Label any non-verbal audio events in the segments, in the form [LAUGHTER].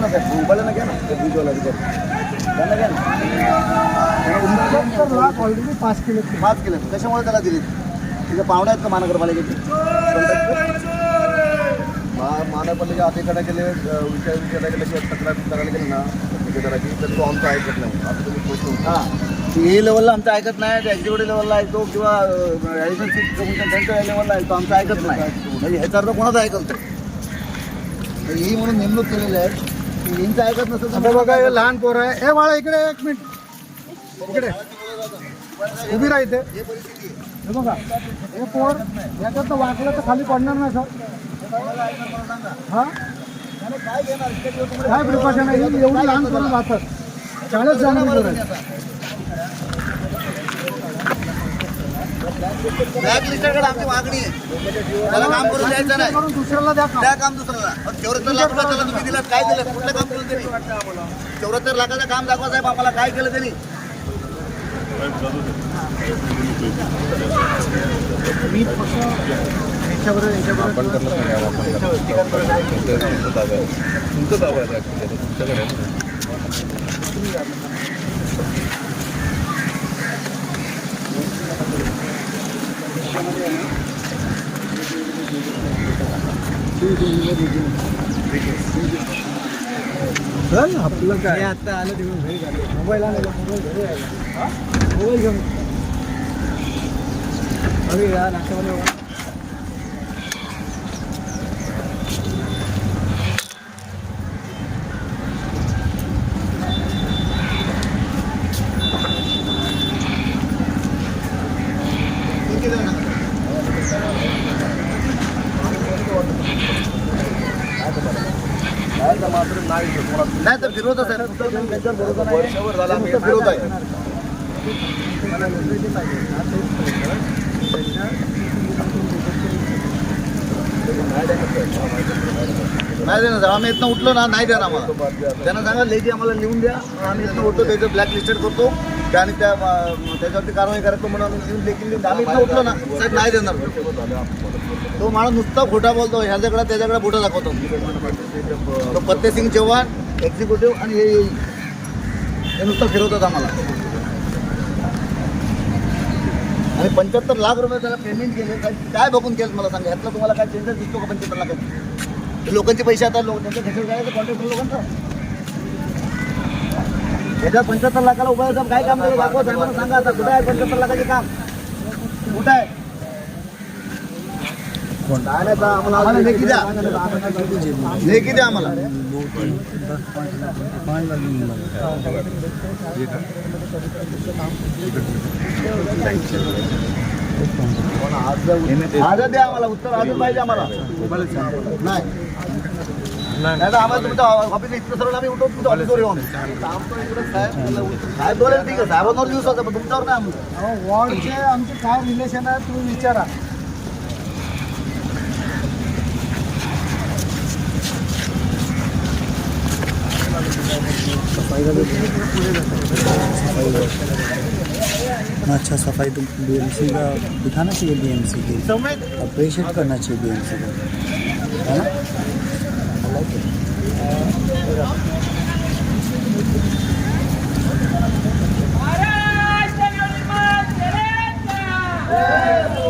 घ्या ना साहेब उबाळ्यांना घ्या ना ते भुजवाला अधिकारी त्यांना घ्या ना लाख ऑलरेडी पाच केले पाच केले. कशामुळे त्याला दिले? तिथे पाहुणे आहेत का महानगरपालिकेचे महा- महानगरपालिका अतिकडे गेले अ, विचार विचारायला गेले किंवा तक्रार करायला गेले ना ठेकेदाराची तर तो आमचं ऐकत नाही. आता तुम्ही पोस्ट हां. हे लेवलला आमचं ऐकत नाही एक्झिक्युटिव्ह लेवलला ऐकतो किंवा त्यांच्या लेवलला ऐकतो आमचं ऐकत नाही. म्हणजे ह्याचा अर्थ कोणाचं ऐकत नाही. ही म्हणून नेमणूक केलेली आहे. की यांचं ऐकत नसेल तर बघा हे लहान पोर आहे. हे बाळा इकडे एक मिनिट. इकडे. उभी राहते हे. हे बघा हे पोर याच्यात वाकलं तर खाली पडणार नाही सर. हा? काय प्रिकॉशन आहे? ही एवढी लहान पोरं जाणार पोरं आहे. ब्लॅक लिस्टकडे आमची मागणी आहे. त्याला काम करून द्यायचं नाही. करून दुसऱ्याला द्या काम. दुसऱ्याला. चौऱ्याहत्तर लाख रुपये त्याला तुम्ही दिलात काय दिलं? कुठलं काम केलं त्यांनी? चौऱ्याहत्तर लाखाचं काम दाखवा साहेब आम्हाला काय केलं त्यांनी? मी फक्त याच्यावर याच्यावर चल आपलं काय आता आलं तिकडून घरी झालं मोबाईल आला मोबाईल घरी आला मोबाईल घेऊन अरे या नाश्त्यामध्ये नाही तर विरोध आहे. वर्षभर झाला विरोध आहे. नाही देणार. साहेब. आम्ही इथनं उठलो ना नाही देणार आम्हाला. त्यांना सांगा लेखी आम्हाला लिहून द्या. आम्ही इथनं उठतो त्याचं ब्लॅक लिस्टेड करतो. त्या आणि त्या त्याच्यावरती कारवाई करतो म्हणून आम्ही लिहून देखील आम्ही इथनं उठलो ना साहेब नाही देणार. तो माणूस नुसता खोटा बोलतो ह्याच्याकडे त्याच्याकडे बोटा दाखवतो. तो फतेसिंग चव्हाण एक्झिक्युटिव्ह आणि हे नुसतं फिरवतात आम्हाला. आणि पंच्याहत्तर लाख रुपये त्याला पेमेंट केले. काय काय बघून केलं मला सांगा? यातलं तुम्हाला काय चेंजेस दिसतो का पंच्याहत्तर लाखात लोकांचे पैसे आता लोक त्यांच्या खिशात जायचं कॉन्ट्रॅक्टर लोकांचा? याच्या पंच्याहत्तर लाखाला उभा काय काम केलं? दाखवा साहेबांना सांगा आता कुठं आहे पंच्याहत्तर लाखाचे काम? कुठं आहे? काय नाही तर आम्हाला आम्हाला लेखी द्या. लेखी द्या आम्हाला. आज द्या आम्हाला उत्तर अजून पाहिजे आम्हाला. नाही. नाही तर आम्हाला तुमच्या ऑफिस इतकं सरळ आम्ही उठवतो तुमच्या ऑफिसवर येऊन आमचं इकडं साहेब बोलेल ठीक आहे. साहेबांवर दिवसाचं पण तुमच्यावर नाही आमचं वॉर्डचे आमचे काय रिलेशन आहे तुम्ही विचारा. अच्छा सफ़ाई तो बी एम सी का दिखाना चाहिए बी एम सी अप्रिशिएट करना चाहिए बी एम सी को। है ना? महाराष्ट्र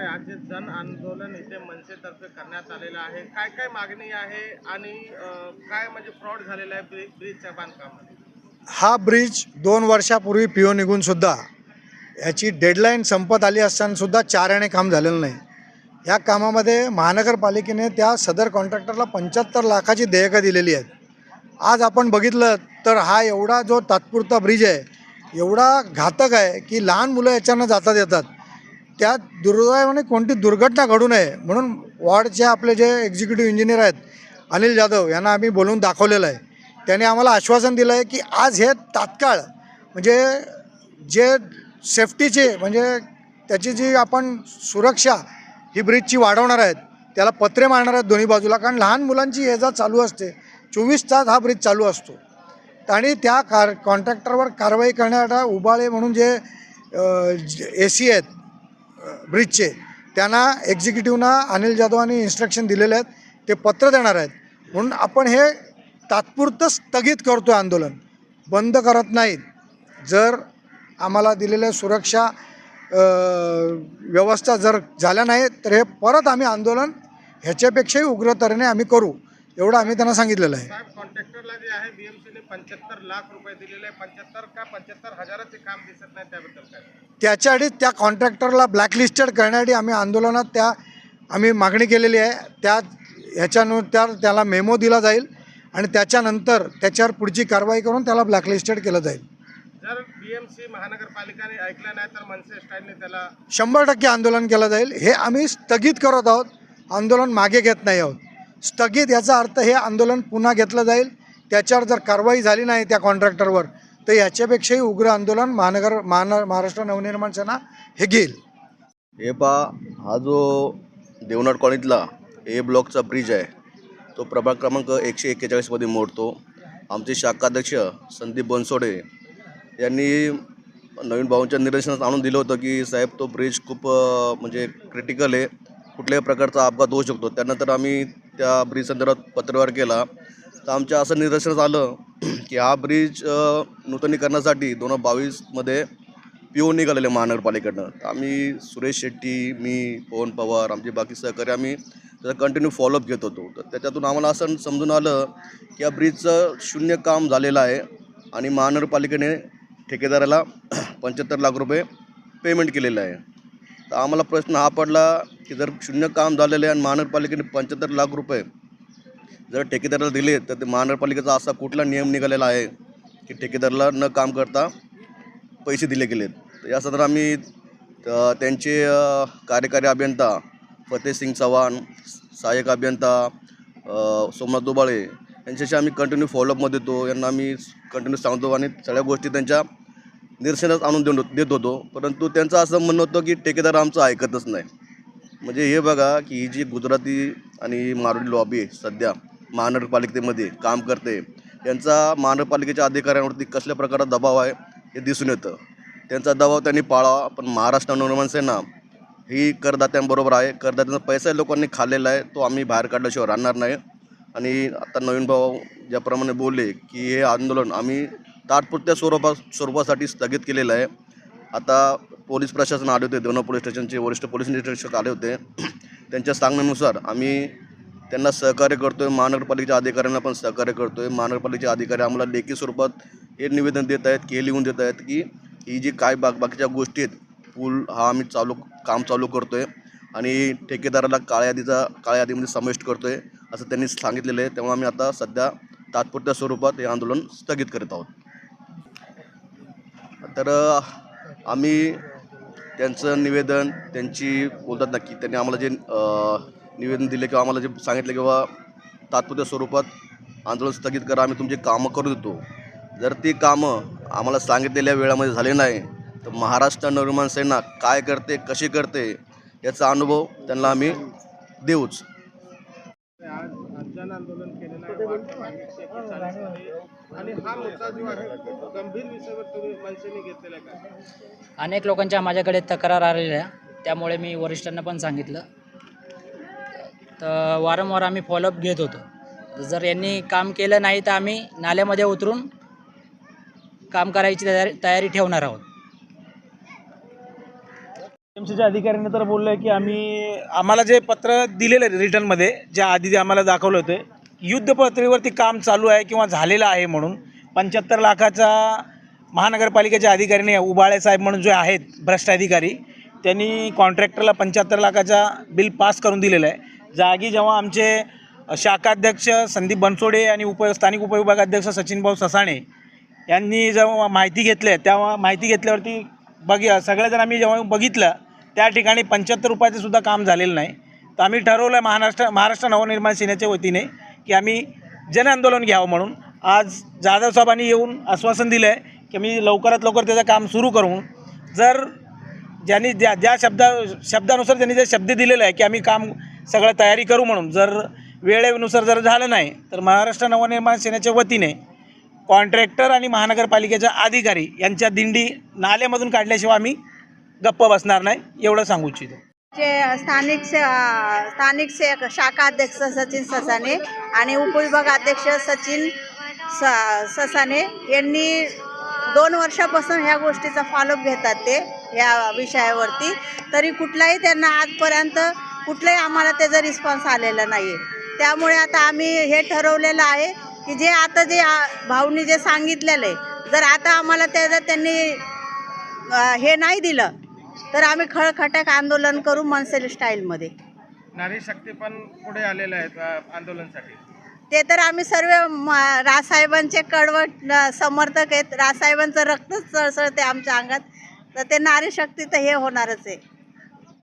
आज जे जन आंदोलन इथे मनसेतर्फे करण्यात आलेलं आहे. काय काय मागणी आहे आणि काय म्हणजे फ्रॉड झालेला आहे ब्रिज ब्रिजच्या बांधकामामध्ये? हा ब्रिज दोन वर्षापूर्वी पिओ निघून सुद्धा याची डेडलाईन संपत आली असताना सुद्धा चार काम झालेलं नाही. या कामामध्ये महानगरपालिकेने त्या सदर कॉन्ट्रॅक्टरला पंच्याहत्तर लाखाची देयकं दिलेली आहेत. आज आपण बघितलं तर हा एवढा जो तात्पुरता ब्रिज आहे एवढा घातक आहे की लहान मुलं याच्यानं जातात येतात त्या दुर्दैवाने कोणती दुर्घटना घडू नये म्हणून वॉर्डचे आपले जे एक्झिक्युटिव्ह इंजिनियर आहेत अनिल जाधव यांना आम्ही बोलून दाखवलेलं आहे. त्याने आम्हाला आश्वासन दिलं आहे की आज हे तात्काळ म्हणजे जे सेफ्टीचे म्हणजे त्याची जी आपण सुरक्षा ही ब्रिजची वाढवणार आहेत. त्याला पत्रे मारणार आहेत दोन्ही बाजूला. कारण लहान मुलांची ये जा चालू असते चोवीस तास हा ब्रिज चालू असतो. आणि त्या कार कॉन्ट्रॅक्टरवर कारवाई करण्याचा उबाळे म्हणून जे ए सी आहेत ब्रिजचे त्यांना एक्झिक्युटिव्हना अनिल जाधवांनी इन्स्ट्रक्शन दिलेले आहेत. ते पत्र देणार आहेत. म्हणून आपण हे तात्पुरतं स्थगित करतो आहे आंदोलन. बंद करत नाहीत. जर आम्हाला दिलेल्या सुरक्षा व्यवस्था जर झाल्या नाही तर हे परत आम्ही आंदोलन ह्याच्यापेक्षाही उग्र तऱ्हेने आम्ही करू एवढं आम्ही त्यांना सांगितलेलं आहे. साहेब कॉन्ट्रॅक्टरला जे आहे बीएमसीने पंच्याहत्तर लाख रुपये दिलेले आहे. पंच्याहत्तर का पंच्याहत्तर हजाराचे काम दिसत नाही त्याबद्दल काय? त्याच्यासाठी त्या कॉन्ट्रॅक्टरला ब्लॅकलिस्टेड करण्यासाठी आम्ही आंदोलनात त्या आम्ही मागणी केलेली आहे. त्या ह्याच्यानुसार त्याला मेमो दिला जाईल आणि त्याच्यानंतर त्याच्यावर पुढची कारवाई करून त्याला ब्लॅकलिस्टेड केलं जाईल. महानगरपालिकाने ऐकलं नाही तर मनसे स्टाईलने त्याला शंभर टक्के आंदोलन केलं जाईल. हे आम्ही स्थगित करत आहोत. आंदोलन मागे घेत नाही आहोत. स्थगित याचा अर्थ हे आंदोलन पुन्हा घेतलं जाईल. त्याच्यावर जर कारवाई झाली नाही त्या कॉन्ट्रॅक्टरवर तर याच्यापेक्षाही उग्र आंदोलन महानगर महान महाराष्ट्र नवनिर्माण सेना हे घेईल. हे पहा हा जो देवनाथ कॉलनीतला ए ब्लॉकचा ब्रिज आहे तो प्रभाग क्रमांक एकशे एक्केचाळीसमध्ये मोडतो. आमचे शाखाध्यक्ष संदीप बनसोडे यांनी नवीन भाऊंच्या निदर्शनास आणून दिलं होतं की साहेब तो ब्रिज खूप म्हणजे क्रिटिकल आहे. कुठल्याही प्रकारचा अपघात होऊ शकतो. त्यानंतर आम्ही त्या ब्रिज संदर्भात पत्रव्यवहार केला. तर आमच्या असं निदर्शनास आलं [CLEARS THROAT] की हा ब्रिज नूतनीकरणासाठी दोन हजार बावीसमध्ये पी ओ निघालेले महानगरपालिकेकडनं तर आम्ही सुरेश शेट्टी मी पवन पवार आमचे बाकी सहकारी आम्ही त्याचा कंटिन्यू फॉलोअप घेत होतो. तर त्याच्यातून आम्हाला असं समजून आलं की या ब्रिजचं शून्य काम झालेलं आहे आणि महानगरपालिकेने ठेकेदाराला पंच्याहत्तर लाख रुपये पेमेंट केलेलं आहे. तर आम्हाला प्रश्न हा पडला की जर शून्य काम झालेलं आहे आणि महानगरपालिकेने पंच्याहत्तर लाख रुपये जर ठेकेदाराला दिले तर ते महानगरपालिकेचा असा कुठला नियम निघालेला आहे की ठेकेदाराला न काम करता पैसे दिले गेलेत? तर या सदर आम्ही त्यांचे कार्यकारी अभियंता फतेह सिंग चव्हाण सहाय्यक अभियंता सोमनाथ दुबाळे यांच्याशी आम्ही कंटिन्यू फॉलोअपमध्ये येतो. यांना आम्ही कंटिन्यू सांगतो आणि सगळ्या गोष्टी त्यांच्या निरसनात आणून देऊन देत होतो. परंतु त्यांचं असं म्हणणं होतं की ठेकेदार आमचं ऐकतच नाही. म्हणजे हे बघा की ही जी गुजराती आणि मारुडी लॉबी आहे सध्या महानगरपालिकेमध्ये काम करते यांचा महानगरपालिकेच्या अधिकाऱ्यांवरती कसल्या प्रकारचा दबाव आहे हे दिसून येतं. त्यांचा दबाव त्यांनी पाळावा पण महाराष्ट्र नवनिर्माण सेना ही करदात्यांबरोबर आहे. करदात्यांचा पैसा लोकांनी खाल्लेला आहे तो आम्ही बाहेर काढल्याशिवाय राहणार नाही. आणि आता नवीन भाऊ ज्याप्रमाणे बोलले की हे आंदोलन आम्ही तात्पुरत्या स्वरूपा स्वरूपासाठी स्थगित केलेलं आहे. आता पोलीस प्रशासन आले होते दोन पोलीस स्टेशनचे वरिष्ठ पोलीस निरीक्षक आले होते. त्यांच्या सांगण्यानुसार आम्ही त्यांना सहकार्य करतो आहे महानगरपालिकेच्या अधिकाऱ्यांना पण सहकार्य करतो आहे महानगरपालिकेचे अधिकारी आम्हाला लेखी स्वरूपात हे निवेदन देत आहेत की हे लिहून देत आहेत की ही जी काय बाक बाकीच्या गोष्टी आहेत पूल हा आम्ही चालू काम चालू करतो आहे आणि ठेकेदाराला काळ्या यादीचा काळ्या यादीमध्ये समाविष्ट करतो आहे असं त्यांनी सांगितलेलं आहे. तेव्हा आम्ही आता सध्या तात्पुरत्या स्वरूपात हे आंदोलन स्थगित करीत आहोत. तर आम्ही त्यांचं निवेदन त्यांची बोलतात ना की त्यांनी आम्हाला जे निवेदन दिले किंवा आम्हाला जे सांगितलं किंवा तात्पुरत्या स्वरूपात आंदोलन स्थगित करा आम्ही तुमची कामं करू देतो. जर ती कामं आम्हाला सांगितलेल्या वेळामध्ये झाले नाही तर महाराष्ट्र नवनिर्माण सेना काय करते कशी करते याचा अनुभव त्यांना आम्ही देऊच. आंदोलन आणि हा मुद्दा जो आहे गंभीर विषयावर तुम्ही मनसेने घेतलेला आहे का अनेक लोकांच्या माझ्याकडे तक्रार आलेल्या. त्यामुळे मी वरिष्ठांना पण सांगितलं. तर वारंवार आम्ही फॉलोअप घेत होतो. जर यांनी काम केलं नाही तर आम्ही नाल्यामध्ये उतरून काम करायची तयारी तयारी ठेवणार आहोत. एमसीच्या अधिकाऱ्यांनी तर बोललं की आम्ही आम्हाला जे पत्र दिलेलं आहे रिटर्नमध्ये ज्या आधी जे आम्हाला दाखवलं होते युद्ध पातळीवरती काम चालू आहे किंवा झालेलं आहे म्हणून पंच्याहत्तर लाखाचा महानगरपालिकेच्या अधिकारीने उबाळे साहेब म्हणून जे आहेत भ्रष्ट अधिकारी त्यांनी कॉन्ट्रॅक्टरला पंच्याहत्तर लाखाचा बिल पास करून दिलेलं आहे. जागी जेव्हा आमचे शाखाध्यक्ष संदीप बनसोडे आणि उप स्थानिक उपविभागाध्यक्ष सचिनभाऊ ससाणे यांनी जेव्हा माहिती घेतली तेव्हा माहिती घेतल्यावरती बघ सगळेजण आम्ही जेव्हा बघितलं त्या ठिकाणी पंच्याहत्तर रुपयाचं सुद्धा काम झालेलं नाही. तर आम्ही ठरवलं महाराष्ट्र महाराष्ट्र नवनिर्माण सेनेच्या वतीने की आम्ही जनआंदोलन घ्यावं म्हणून. आज जाधव साहेबांनी येऊन आश्वासन दिलं आहे की मी लवकरात लवकर त्याचं काम सुरू करून जर ज्यांनी ज्या ज्या शब्दा शब्दानुसार त्यांनी जे शब्द दिलेला आहे की आम्ही काम सगळं तयारी करू म्हणून जर वेळेनुसार जर झालं नाही तर महाराष्ट्र नवनिर्माण सेनेच्या वतीने कॉन्ट्रॅक्टर आणि महानगरपालिकेच्या अधिकारी यांच्या दिंडी नाल्यामधून काढल्याशिवाय आम्ही गप्प बसणार नाही एवढं सांगू इच्छितो. चे स्थानिक से स्थानिक से शाखा अध्यक्ष सचिन ससाने आणि उपविभागाध्यक्ष सचिन स ससाने यांनी दोन वर्षापासून ह्या गोष्टीचा फॉलोअप घेतात ते या विषयावरती. तरी कुठलाही त्यांना आजपर्यंत कुठलाही आम्हाला त्याचा रिस्पॉन्स आलेला नाही आहे त्यामुळे आता आम्ही हे ठरवलेलं आहे की जे आता जे आ, भाऊनी जे सांगितलेलं आहे जर आता आम्हाला त्याचं त्यांनी हे नाही दिलं तर आम्ही खळखटाक आंदोलन करू मनसेल स्टाईलमध्ये. नारी शक्ती पण पुढे आलेले आहेत अ, आंदोलनासाठी. ते तर आम्ही सर्व राजसाहेबांचे कडवट समर्थक आहेत. राजसाहेबांचं रक्तच चळचळते आमच्या अंगात. तर ते नारी शक्ती तर हे होणारच आहे.